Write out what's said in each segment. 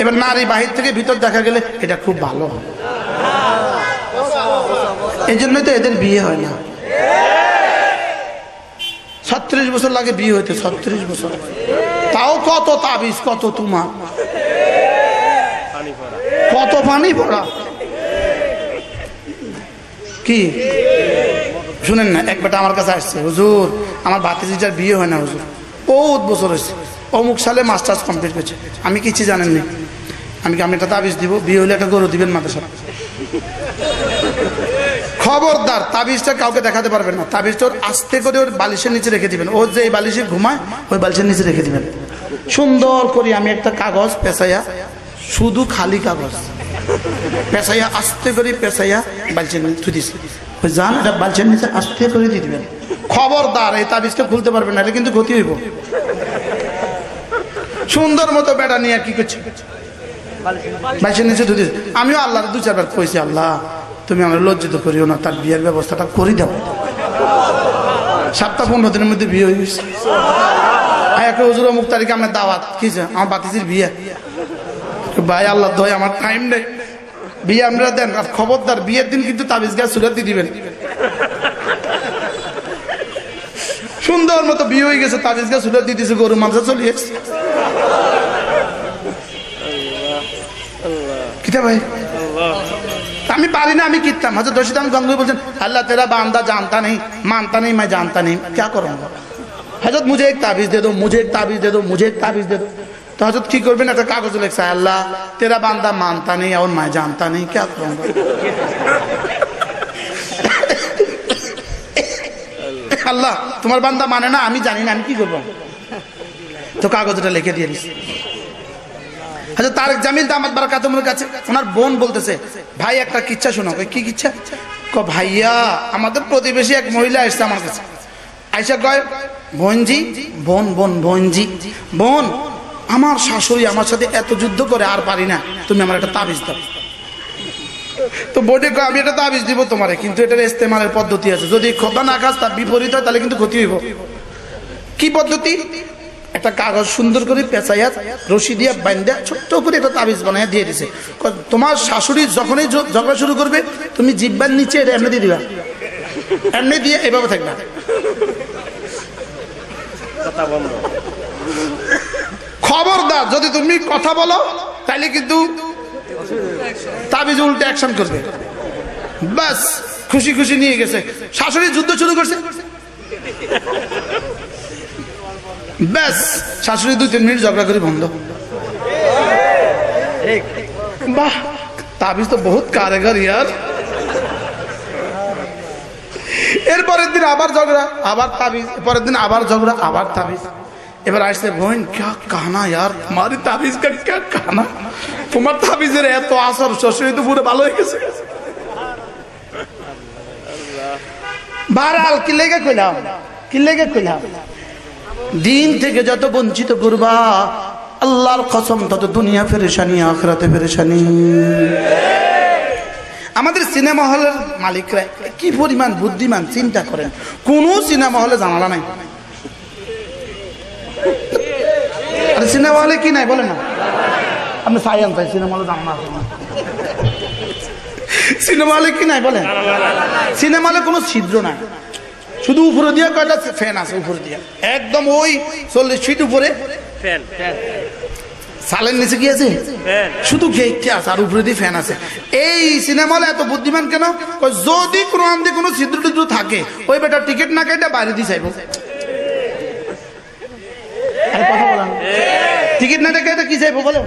এবার নারী বাহির থেকে ভিতর দেখা গেলে এটা খুব ভালো এই জন্যই তো এদের বিয়ে হয় না। ছত্রিশ বছর লাগে বিয়ে হইতে, ছত্রিশ বছর। তাও কত তাবিজ, কত তোমার। কত পানি পড়া কি? শুনেন না, এক বেটা আমার কাছে আসছে, হুজুর, আমার ভাতিজিটার বিয়ে হয় না, হুজুর। বহুত বছর হয়েছে। অমুক সালে মাস্টার্স কমপ্লিট করছে আমি কিছু জানেননি। আমি কি আমি একটা তাবিজ দিব? বিয়ে হলে একটা গরু দিবেন মাদ্রাসা খবরদার, তাবিজটা কাউকে দেখাতে পারবেন না। তাবিজটা ওর আস্তে করে ওর বালিশের নিচে রেখে দিবেন। ওর যে এই বালিশে ঘুমায়, ওই বালিশের নিচে রেখে দিবেন। সুন্দর করে আমি একটা কাগজ পেঁচাইয়া শুধু খালি কাগজ। পেঁচাইয়া আস্তে করে পেঁচাইয়া বালছেন থুই দিছে। ওই যান এটা বালছেন নিচে আস্তে করে দিয়ে দিবেন। খবরদার, এই তাবিজটা খুলতে পারবেন না, এটা কিন্তু ক্ষতি হইব। সুন্দর মতো বেটা নিয়ে কি করছে? বাইশের নিচে দিছে আমিও আল্লাহর দু চারবার কইছি, আল্লাহ, তুমি আমার লজ্জিত করিও না, তার বিয়ের ব্যবস্থাটা করে দাও। সপ্তাহ পনেরো দিনের মধ্যে বিয়ে হয়ে গেছে। আপনার দাওয়াত আমার বিয়ে। ভাই আল্লাহ আমার টাইম বিয়ে আমরা দেন খবরদার, বিয়ের দিন কিন্তু তাবিজ গাছ দিয়ে দিবেন। সুন্দর মতো বিয়ে হয়ে গেছে, তাবিজ গাছ সুরাত দিয়ে দিয়েছে গরু মাংস চলে কিতা ভাই আমি পারি না আমি কিতাম হজরত রশিদ আমি গঙ্গি বলছেন আল্লাহ तेरा बांदा जानता नहीं मानता नहीं मैं जानता नहीं क्या करूंगा हजरत मुझे एक ताबीज दे दो मुझे एक ताबीज दे दो मुझे एक ताबीज दे दो तो हजरत की করবেন একটা কাগজ লেখা আল্লাহ तेरा बांदा मानता नहीं और मैं जानता नहीं क्या करूंगा আল্লাহ তোমার বান্দা মানে না আমি জানি না আমি কি করবো তো কাগজটা লিখে দিয়ে দিস আচ্ছা তারেক জামিল দামাত বারাকাতুমের কাছে, ওনার বোন বলতেছে, ভাই, একটা কিচ্ছা শোনো। কি কিচ্ছা? ক ভাইয়া, আমাদের প্রতিবেশী এক মহিলা এসছে আমার কাছে। আইসা কয়, বোনজি, বোন বোন, বোনজি, বোন, আমার শাশুড়ি আমার সাথে এত যুদ্ধ করে আর পারি না। তুমি আমার একটা তাবিজ দাও। তো বোর্ডে আমি একটা তাবিজ দিব তোমারে, কিন্তু এটার ইস্তেমালের পদ্ধতি আছে। যদি খোদা না খাস, তার বিপরীত হয়, তাহলে কিন্তু ক্ষতি হইব। কি পদ্ধতি? একটা কাগজ সুন্দর করে পেঁচাইয়া রশি দিয়ে বান্ধা ছোট্ট করে একটা তাবিজ বানাইয়া দিয়ে দিছে। তোমার শাশুড়ি যখনই ঝগড়া শুরু করবে তুমি জিব্বার নিচে এটা এমনি দিয়ে দিবা। এমনি দিয়ে এভাবে থাকবা। খবরদার যদি তুমি কথা বলো তাহলে কিন্তু তাবিজ উল্টে অ্যাকশন করবে। বাস খুশি খুশি নিয়ে গেছে। শাশুড়ি যুদ্ধ শুরু করছে। ব্যাস, শাশুড়ি দুই তিন মিনিট ঝগড়া করে বন্ধ। বাহ, তাবিজ তো বহুত কারেগর ইয়ার। এরপরের দিন আবার ঝগড়া, আবার তাবিজ পরের দিন আবার ঝগড়া, আবার তাবিজ। এবার আসছে, বোন, ক্যা কানা ইয়ার? তোমার তাবিজ কা কানা? তোমার তাবিজের এত আসর শ্বশুরি তো পুরো ভালো হয়ে গেছে। বারাল কি লেগে কইলাম? কি লেগে কইলাম? দিন থেকে যত বঞ্চিত করবা, আল্লাহর কসম তত দুনিয়া ফেরেশানি, আখরাতে ফেরেশানি। আমাদের সিনেমা হলের মালিকরা কি পরিমাণ বুদ্ধিমান, চিন্তা করেন। কোন সিনেমা হলে জানালা নাই। সিনেমা হলে কি নাই বলে না। আপনি চাই সিনেমা হলে জানালা সিনেমা হলে কি নাই, বলেন। সিনেমা হলে কোনো ছিদ্র নাই। শুধু উপরে দিয়ে কয়টা ফ্যান আছে উপরে দিয়ে। একদম ওই চল্লিশ ফিট উপরে। ফ্যান সালের নিচে কি আছে? শুধু গেটটি আছে আর উপরে দিয়ে ফ্যান আছে। এই সিনেমা হলে এত বুদ্ধিমান কেন? যদি কোনো আমাদের কোনো ছিদ্র টিদ্র থাকে ওই বেটা টিকিট না কেটে বাইরে দিয়ে চাইব। টিকিট না কেটে কি চাইব বলো?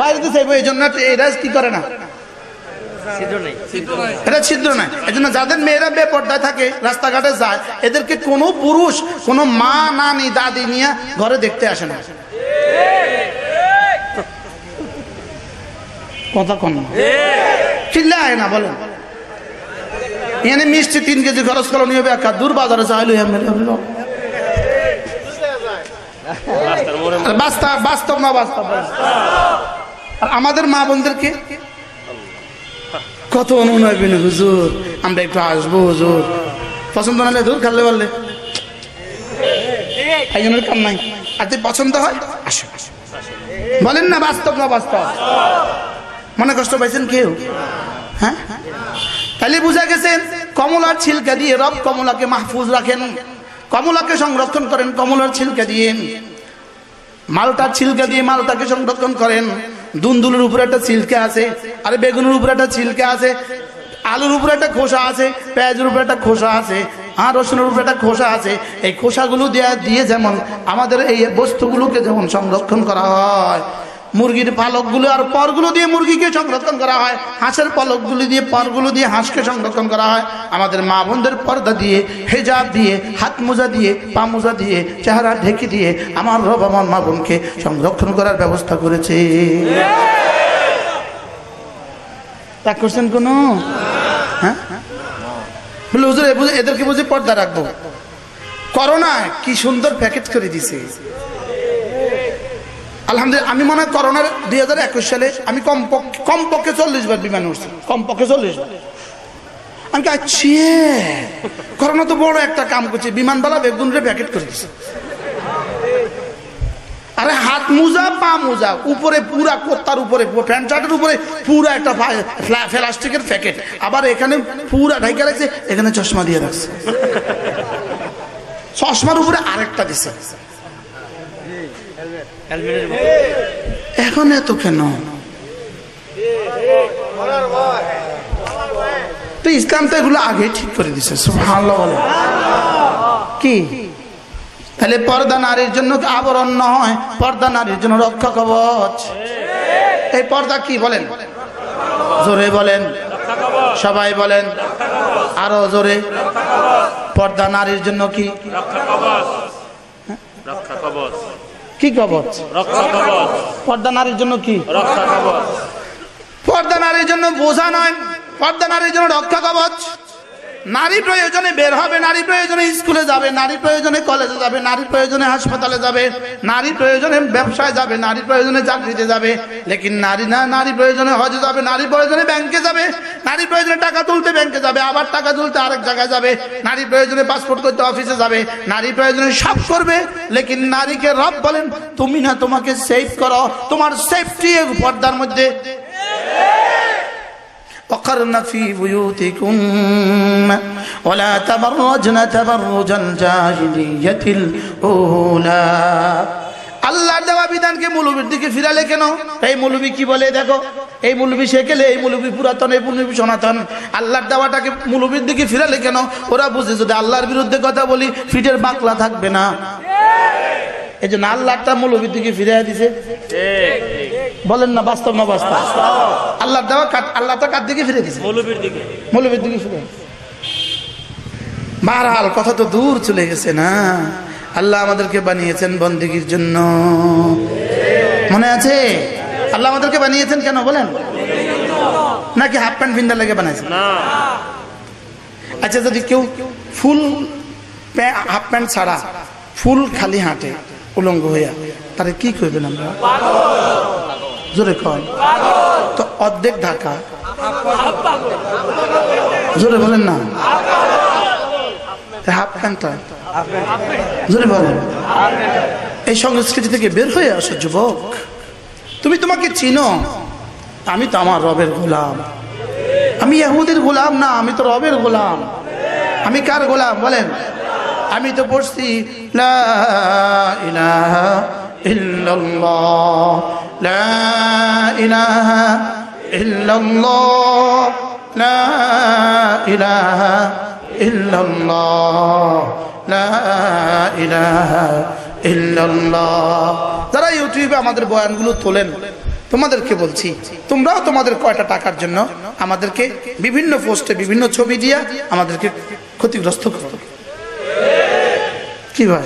বাইরে দিয়ে চাইব এই জন্য এরা কি করে না? এটা ছিদ্র নাই এই জন্য যাদের মেয়েরা বেপর্দায় থাকে রাস্তাঘাটে যায় এদেরকে কোনো পুরুষ কোনো মা নানি দাদি নিয়ে ঘরে দেখতে আসে না। কথা কম চিল্লা আয় না বলেন। এনে মিষ্টি তিন কেজি খরচ করো নিয়ে একা দূর বাজারে চাইলো বাস্তব না বাস্তব? আমাদের মা বোনদেরকে কত অনুনয় বিনয়, হুজুর। আমরা একটু আসব, হুজুর। পছন্দ না হলে দূর খাল্লে বললে একজনের কাম নাই। আর যদি পছন্দ হয়, আসো। বলেন না, বাস্তব না বাস্তব? মনে কষ্ট পাইছেন কেউ? হ্যাঁ? তাহলে বুঝা গেছেন, কমলার ছিলকা দিয়ে রব কমলাকে মাহফুজ রাখেন। কমলাকে সংরক্ষণ করেন, কমলার ছিলকা দিয়ে। মালটার ছিলকা দিয়ে মালটাকে সংরক্ষণ করেন। দুন্দুলের উপরে একটা ছিলকা আছে, আরে বেগুনের উপরে একটা ছিলকা আছে, আলুর উপরে একটা খোসা আছে, পেঁয়াজের উপরে একটা খোসা আছে আর রসুনের উপরে একটা খোসা আছে, এই খোসাগুলো দেওয়া দিয়ে যেমন আমাদের এই বস্তুগুলোকে যেমন সংরক্ষণ করা হয় মুরগির পালকগুলো আর পরগুলো দিয়ে মুরগিকে সংরক্ষণ করা হয়। হাঁসের পালকগুলো দিয়ে, পরগুলো দিয়ে হাঁসকে সংরক্ষণ করা হয়। আমাদের মা বোনদের পর্দা দিয়ে, হেজাব দিয়ে, হাত মোজা দিয়ে, পা মোজা দিয়ে, চেহারা ঢেকে দিয়ে আমার রব আমার মা বোনকে সংরক্ষণ করার ব্যবস্থা করেছে। ত্যাগ করছেন কোনো? হ্যাঁ? এদেরকে বুঝে পর্দা রাখব। করোনা কি সুন্দর প্যাকেট করে দিছে। আলহামদুলিল্লাহ আমি মনে হয় করোনার দুই হাজার একুশ সালে আমি কম পক্ষে কমপক্ষে চল্লিশ বার বিমান উঠছি কমপক্ষে চল্লিশ বার। আমি আছি করোনা তো বড় একটা কাম করছে বিমানবালা বেগুনরে প্যাকেট করে দিছে। আরে হাত মোজা পা মোজা উপরে পুরা কোত্তার উপরে প্যান্ট শার্টের উপরে পুরা একটা প্লাস্টিকের প্যাকেট। আবার এখানে পুরা ঢাইকা রাখছে এখানে চশমা দিয়ে রাখছে। চশমার উপরে আরেকটা দিছে। এখন এত কেন? তো ইসলাম তো এগুলো আগে ঠিক করে দিছে কি? তাহলে পর্দা নারীর জন্য আবরণ নয়? পর্দা নারীর জন্য রক্ষা কবচ। এই পর্দা কি বলেন? জোরে বলেন। সবাই বলেন। আরও জোরে। পর্দা নারীর জন্য কি? রক্ষা কবচ কি কবচ? পর্দা নারীর জন্য কি? রক্ষা কবচ। পর্দা নারীর জন্য বোঝা নয় পর্দা নারীর জন্য রক্ষা কবচ। নারী প্রয়োজনে বের হবে নারী প্রয়োজনে স্কুলে যাবে নারী প্রয়োজনে কলেজে যাবে নারী প্রয়োজনে হাসপাতালে যাবে নারী প্রয়োজনে ব্যবসায় যাবে নারী প্রয়োজনে চাকরিতে যাবে লেকিন নারী না নারী প্রয়োজনে হজে যাবে নারী প্রয়োজনে ব্যাংকে যাবে নারী প্রয়োজনে টাকা তুলতে ব্যাংকে যাবে আবার টাকা তুলতে আরেক জায়গায় যাবে নারী প্রয়োজনে পাসপোর্ট করতে অফিসে যাবে নারী প্রয়োজনে সব করবে লেকিন নারীকে রব বলেন তুমি না তোমাকে সেফ করো তোমার সেফটি পর্দার মধ্যে وقرن في بيوتكن ولا تبرجن تبرج الجاهلية الأولى আল্লাহর দেওয়া বিধানকে মৌলবীর দিকে ফিরালে কেন এই মৌলবী কি বলে দেখো এই মৌলবী শেখেলে এই মৌলবী পুরাতন এই মৌলবী সনাতন আল্লাহর দেওয়াটাকে মৌলবীর দিকে ফিরালে কেন ওরা বুঝে যদি আল্লাহর বিরুদ্ধে কথা বলি ফিটের বাকলা থাকবে না এই জন্য আল্লাহটা মৌলবীর দিকে ফিরে দিছে ঠিক ঠিক বলেন না বাস্তব না বাস্তব? আল্লাহর দেওয়া কাট আল্লাহটা কার দিকে ফিরে দিছে মৌলবীর দিকে। মৌলবীর দিকে ফিরে। বারহাল কথা তো দূর চলে গেছে না। আল্লাহ আমাদেরকে বানিয়েছেন বন্দিগির জন্য। মনে আছে? আল্লাহ আমাদেরকে বানিয়েছেন কেন বলেন? নাকি হাফ প্যান্ট ভিন্ডার লেগে বানাইছেন? আচ্ছা যদি কেউ ফুল হাফ প্যান্ট ছাড়া ফুল খালি হাঁটে উলঙ্গ হইয়া তারে কি করবেন আমরা? জোরে কন তো অর্ধেক ঢাকা। জোরে বলেন না। হাফ প্যান্টটা। জোরে বলেন। এই সংস্কৃতি থেকে বের হয়ে আসো, যুবক? তুমি তোমাকে চিনো। আমি তো আমার রবের গোলাম। আমি ইহুদির গোলাম না, আমি তো রবের গোলাম। আমি কার গোলাম, বলেন। আমি তো পড়ছি, লা ইলাহা ইল্লাল্লাহ। লা ইলাহা ইল্লাল্লাহ। লা ইলাহা ইল্লাল্লাহ। লা ইলাহা ইল্লাল্লাহ। যারা ইউটিউবে আমাদের বয়ানগুলো তোলেন, তোমাদেরকে বলছি, তোমরাও তোমাদের কয়টা টাকার জন্য আমাদেরকে বিভিন্ন পোস্টে বিভিন্ন ছবি দিয়া আমাদেরকে ক্ষতিগ্রস্ত করো। কি ভাই?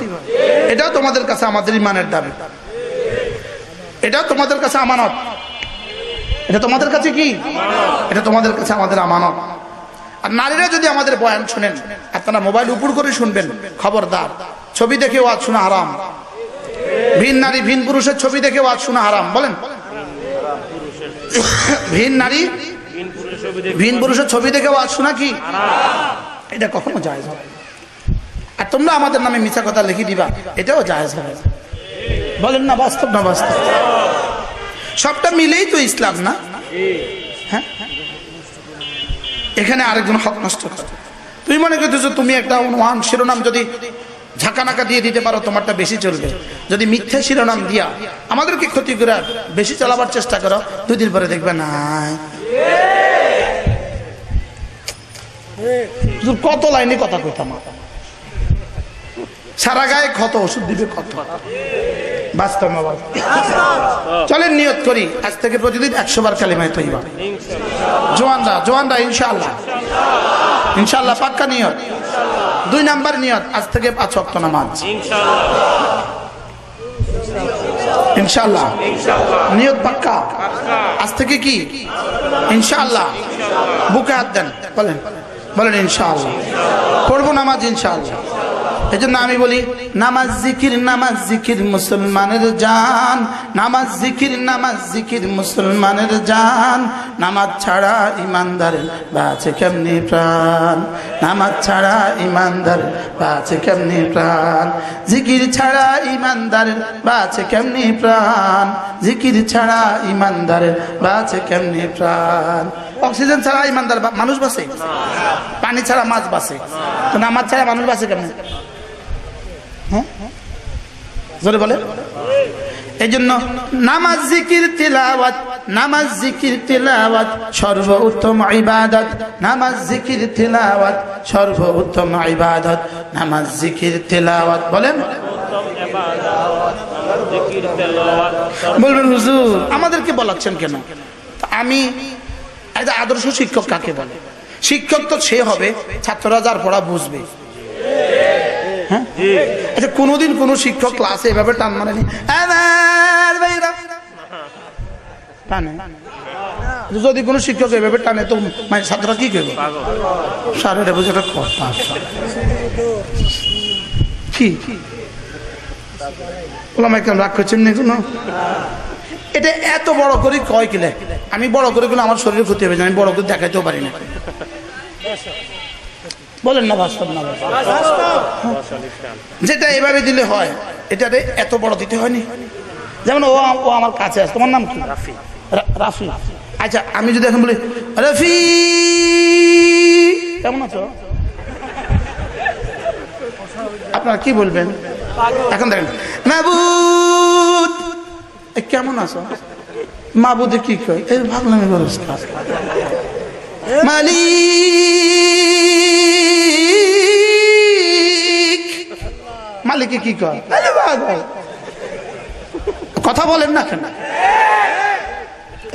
এটাও তোমাদের কাছে আমাদের ইমানের দাবি। এটাও তোমাদের কাছে আমানত। এটা তোমাদের কাছে কি? এটা তোমাদের কাছে আমাদের আমানত। আর নারীরা যদি আমাদের বয়ান শুনেন, আপনারা মোবাইল উপর করে শুনবেন, খবরদার। ছবি দেখে ওয়াজ শোনা হারাম। ভিন নারী, ভিন পুরুষের ছবি দেখে ওয়াজ শোনা হারাম, বলেন। ভিন নারী, ভিন পুরুষের ছবি দেখে ওয়াজ শোনা কি? এটা কখনো হবে আর তোমরা আমাদের নামে মিছা কথা লিখে দিবা, এটাও জায়েজ হবে। বলেন না, বাস্তব না বাস্তব? সবটা মিলেই তো ইসলাম, না? হ্যাঁ? এখানে আরেকজন হক নষ্ট তুমি মনে করতেছো তুমি একটা ওয়ান শিরোনাম যদি ঝাঁকানাকা দিয়ে দিতে পারো, তোমারটা বেশি চলবে। যদি মিথ্যা শিরোনাম দিয়া আমাদেরকে ক্ষতি করে বেশি চালাবার চেষ্টা করো দুদিন পরে দেখবে না। কত লাইনে কথা কইতাম সারা গায়ে ক্ষত, ওষুধ দিবে কত বাস্তব না চলেন, নিয়ত করি। আজ থেকে প্রতিদিন একশো বার কালিমায় তৈবা। জোয়ানরা জোয়ানরা, ইনশাআল্লাহ। ইনশাআল্লাহ, পাক্কা নিয়ত। দুই নাম্বার নিয়ত, আজ থেকে পাঁচ অক্ত নামাজ। ইনশাল্লাহ ইনশাআল্লাহ। নিয়ত পাক্কা। আজ থেকে কি? ইনশাআল্লাহ। বুকে হাত দেন। বলেন বলেন, ইনশাআল্লাহ। পড়ব নামাজ, ইনশাআল্লাহ। এই জন্য আমি বলি, নামাজ জিকির নামাজ জিকির মুসলমানের জান। নামাজ জিকির নামাজ জিকির মুসলমানের জান। নামাজ ছাড়া ইমানদারের বাঁচে কেমনি প্রাণ? নামাজ ছাড়া ইমানদারের বাঁচে কেমনি প্রাণ? জিকির ছাড়া ইমানদারের বাঁচে কেমনি প্রাণ? জিকির ছাড়া ইমানদারের বাঁচে কেমনি প্রাণ? অক্সিজেন ছাড়া ইমানদার মানুষ বাঁচে। পানি ছাড়া মাছ বাঁচে। তো নামাজ ছাড়া মানুষ বাঁচে কেমনি? হ্যাঁ জোরে বলে এই জন্য নামাজ জিকির, তিলাওয়াত, নামাজ জিকির, তিলাওয়াত সর্ব উত্তম ইবাদত। নামাজ জিকির, তিলাওয়াত সর্ব উত্তম ইবাদত। নামাজ জিকির, তিলাওয়াত, বলেন। বলবেন, হুজুর, আমাদেরকে বলাচ্ছেন কেন? আমি একটা আদর্শ শিক্ষক কাকে বলে? শিক্ষক তো সে হবে, ছাত্ররা যার পড়া বুঝবে। হ্যাঁ? আচ্ছা কোনোদিন কোনো শিক্ষক ক্লাসে এভাবে টান মারেনি। টানে। যদি কোনো শিক্ষক এভাবে টানে, তো মানে ছাত্ররা কি করবে? স্যার এটা বুঝে কি? ওলামাই কেন রাগ করছেন না কোনো? এটা এত বড় করে কয় কিলে? আমি বড় করে গুলো আমার শরীরে ক্ষতি হবে আমি বড় করে দেখাইতেও পারি না। বলেন না বাস্তব না যেটা এভাবে দিলে হয় এটা এত বড় দিতে হয়নি। যেমন ও ও আমার কাছে আছে তোমার নাম কি? রাফি। রাফি। আচ্ছা আমি যদি এখন বলি রাফি! কেমন আছো? আপনারা কি বলবেন? এখন দেখেন মাবুদ! এ, কেমন আছো? মাবুদে কি কয়? এই ভাবলাম মালিক! মালিকে কি কয়? কথা বলেন না কেন?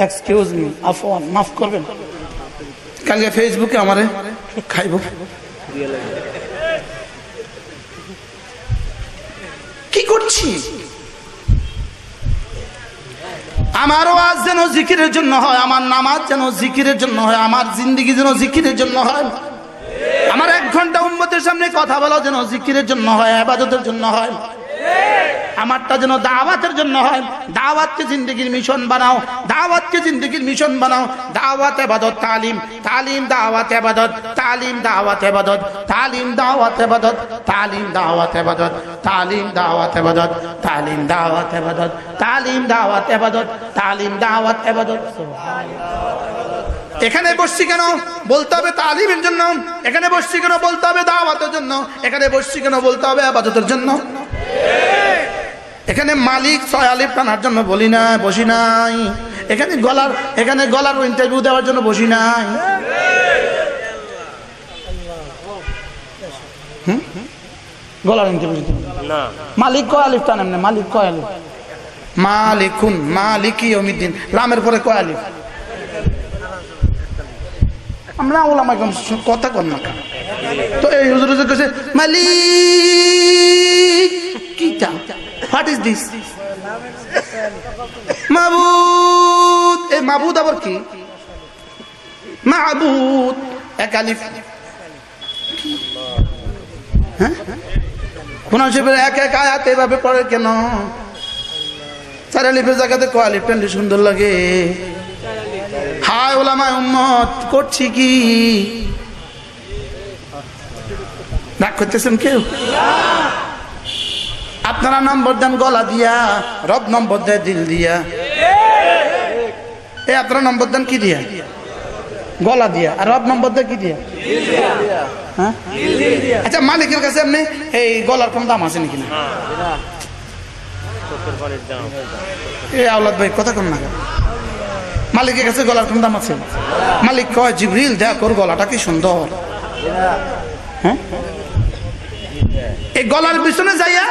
এক্সকিউজ মি আফওয়ান মাফ করবেন। কালকে ফেসবুকে আমারে খাইব। কি করছি? আমারও আজ যেন জিকিরের জন্য হয় আমার নামাজ যেন জিকিরের জন্য হয় আমার জিন্দগি যেন জিকিরের জন্য হয়। আমার এক ঘণ্টা উন্মতের সামনে কথা বলা যেন জিকিরের জন্য হয়, আবাদতের জন্য হয়। আমারটা যেন দাওয়াতের জন্য হয়। দাওয়াতকে জিন্দগির মিশন বানাও, দাওয়াতকে জিন্দগির মিশন বানাও। দাওয়াত এবাদত তালিম। তালিম, দাওয়াত এবাদত তালিম, দাওয়াত এবাদত তালিম, দাওয়াত এবাদত তালিম, দাওয়াত এবাদত তালিম, দাওয়াত এবাদত তালিম, দাওয়াত এবাদত তালিম, দাওয়াত এবাদত তালিম, দাওয়াত এবাদত এখানে বসছি কেন? বলতে হবে তালিমের জন্য। এখানে বসছি কেন? বলতে হবে দাওয়াতের জন্য। এখানে বসছি কেন? বলতে হবে আবাদতের জন্য। এখানে মালিক ছয় আলিফ টানার জন্য বলি না বসি নাই। এখানে গলার এখানে গলার ইন্টারভিউ দেওয়ার জন্য বসি নাই। গলার ইন্টারভিউ মালিক কয় আলিফ টানেন না? মালিক কয় আলিফ? মালিকুন মালিকি অমিদ্দিন লামের পরে কয় আলিফ? আমরা ওলামা একদম কথা কর না তো এই হুজুর হুজুর কাছে মালিক কিটা হোয়াট ইজ দিস মাবুদ এ মাবুদ আবার কি? মাবুদ, এক আলিফ। হ্যাঁ? শরীফের এক এক আয়াত এভাবে পড়ে কেন? চার আলিফের জায়গাতে ক আলিফ? সুন্দর লাগে। হায় ওলামায় উম্মত করছি কি? রাগ করতেছেন কেউ? আপনারা নম্বর দেন গলা দিয়া রব নম্বর দেয় দিল দিয়া। এই আপনারা নম্বর দেন কি দিয়া? গলা দিয়া। আর রব নম্বর দেন কি দিয়া? হ্যাঁ? আচ্ছা মালিকের কাছে আপনি এই গলার কোন দাম আছে নাকি না? এই আওলাদ ভাই কথা কম না? মালিকের কাছে গলার কোন দাম আছে? মালিক কয়, জিবরিল, দেখ ওর গলাটা কি সুন্দর। হ্যাঁ? এই গলার পিছনে যাইয়া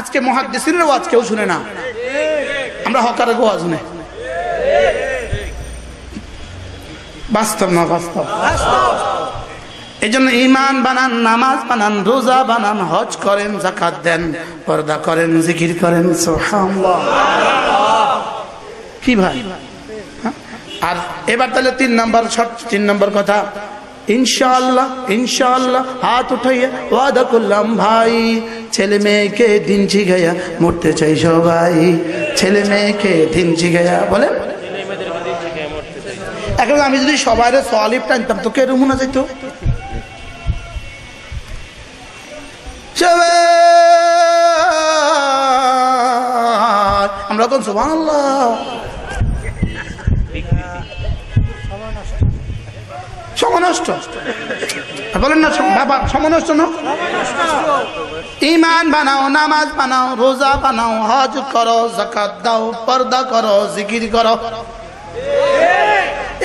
আজকে মহাদ্দেশিনের ওয়াজ কেউ শুনে না। আমরা হকারে গোয়া শুনে বাস্তব না বাস্তব? এই জন্য ইমান বানান, নামাজ বানান, রোজা বানান, হজ করেন জাকাত দেন, পর্দা করেন, জিকির করেন, সুবহানাল্লাহ। কি ভাই? আর এবার তাহলে তিন নম্বর শর্ট তিন নম্বর কথা। ইনশাআল্লাহ ইনশাআল্লাহ হাত উঠাইয়া ওয়াদা করলাম ভাই ছেলে মেয়েকে দিন শিখাইয়া মরতে চাই সবাই। ছেলে মেয়েকে দিন শিখাইয়া চাই এখন আমি যদি সবাই সলিপ টানতাম তো কে রুমুনা সবাই, আমরা কোন সুবান সমনষ্ট। বলেন না বাবা সমনষ্ট না? ইমান বানাও নামাজ বানাও রোজা বানাও হজ করো জাকাত দাও পর্দা করো জিকির করো।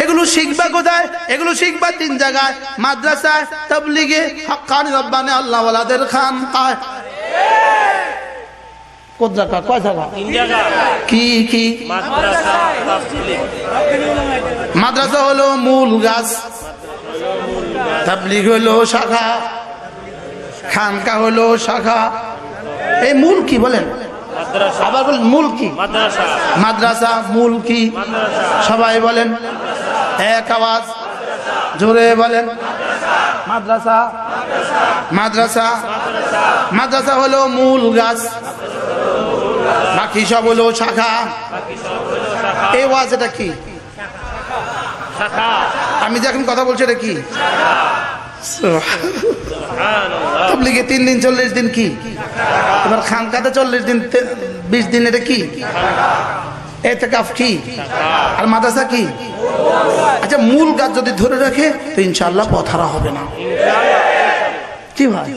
এগুলো শিখবা কোথায়? এগুলো শিখবা তিন জায়গায়। মাদ্রাসায় তবলিগে হকানি রব্বানে আল্লাহ ওয়ালাদের খান জায়গা? কয় জায়গা? কি কি? মাদ্রাসা হলো মূল গাছ। তাবলিগ হলো শাখা খানকা হলো শাখা। এই মূল কি বলেন? মাদ্রাসা। আবার বলেন মূল কি? মাদ্রাসা। মাদ্রাসা মূল কি? সবাই বলেন এক আওয়াজ জোরে বলেন। মাদ্রাসা। মাদ্রাসা। মাদ্রাসা। হলো মূল গাছ। বাকি সব হলো শাখা। বাকি সব হলো শাখা। এই ওয়াজ এটা কি? আমি যে এখন কথা বলছি এটা কি? তবলিগে তিন দিন চল্লিশ দিন কি? এবার খানকাতে চল্লিশ দিন বিশ দিন এটা কি? এতে কাফ কি? আর মাদ্রাসা কি? আচ্ছা মূল গাছ যদি ধরে রাখে তো ইনশাল্লাহ পথারা হবে না। কি ভাই?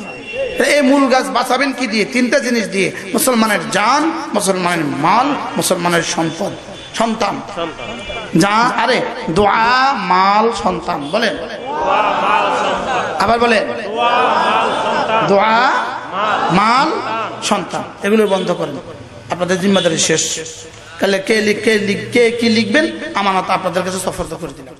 এই মূল গাছ বাঁচাবেন কি দিয়ে? তিনটা জিনিস দিয়ে। মুসলমানের জান মুসলমানের মাল মুসলমানের সম্পদ। সন্তান। যা আরে দোয়া মাল সন্তান বলেন। আবার বলেন। দোয়া মাল সন্তান এগুলো বন্ধ করেন। আপনাদের জিম্মাদারি শেষ। তাহলে কে লিখ কে লিখ কে কি লিখবেন? আমানত আপনাদের কাছে সফর করে দিলাম।